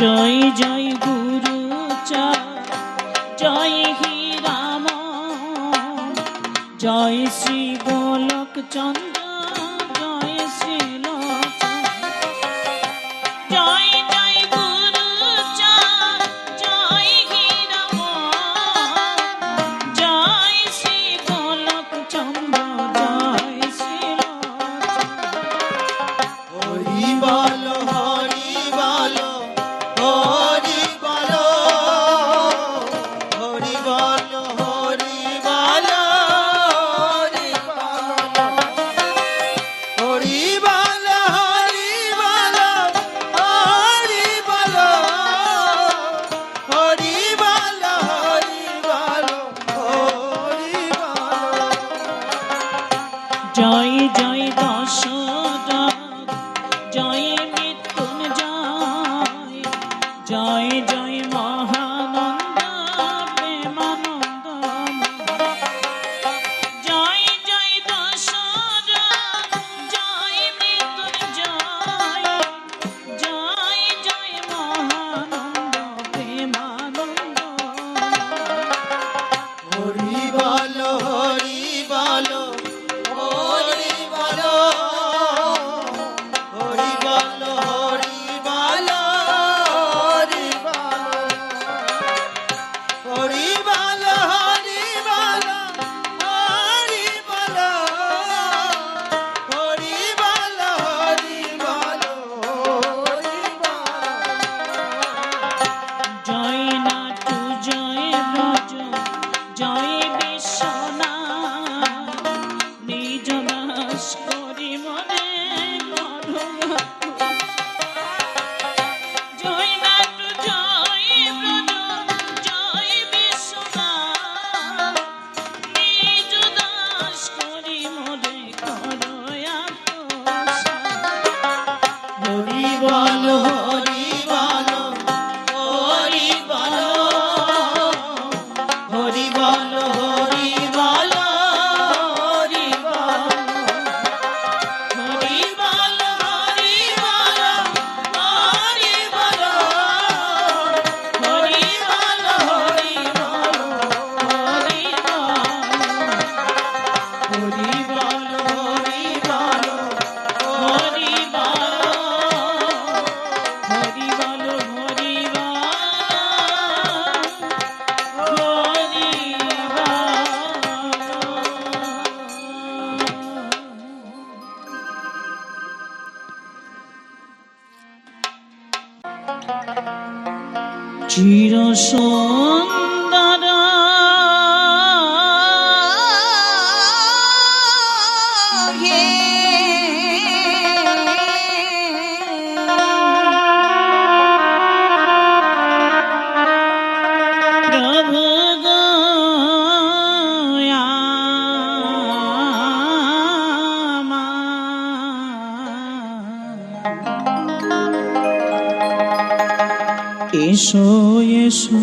জয় জয় গুরু চা জয় হি রাম জয় শ্রী গোলক চন্দ্র জয় জয় বলো 记得说。এসো এসো।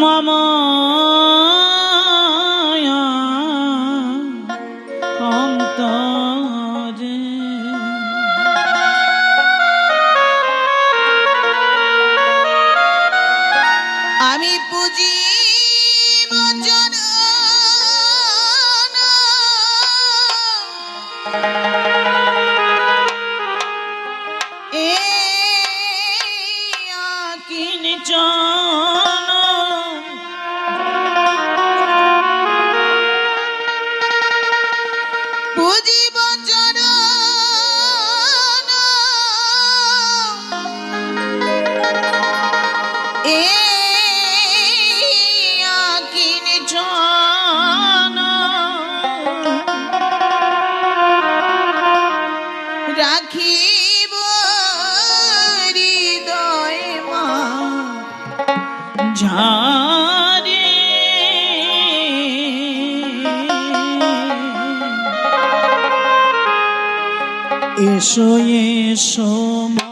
মামা আমি পুজি বচন 说一说。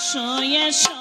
এসো এসো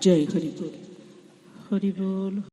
জয় হরি বল। হরি বল।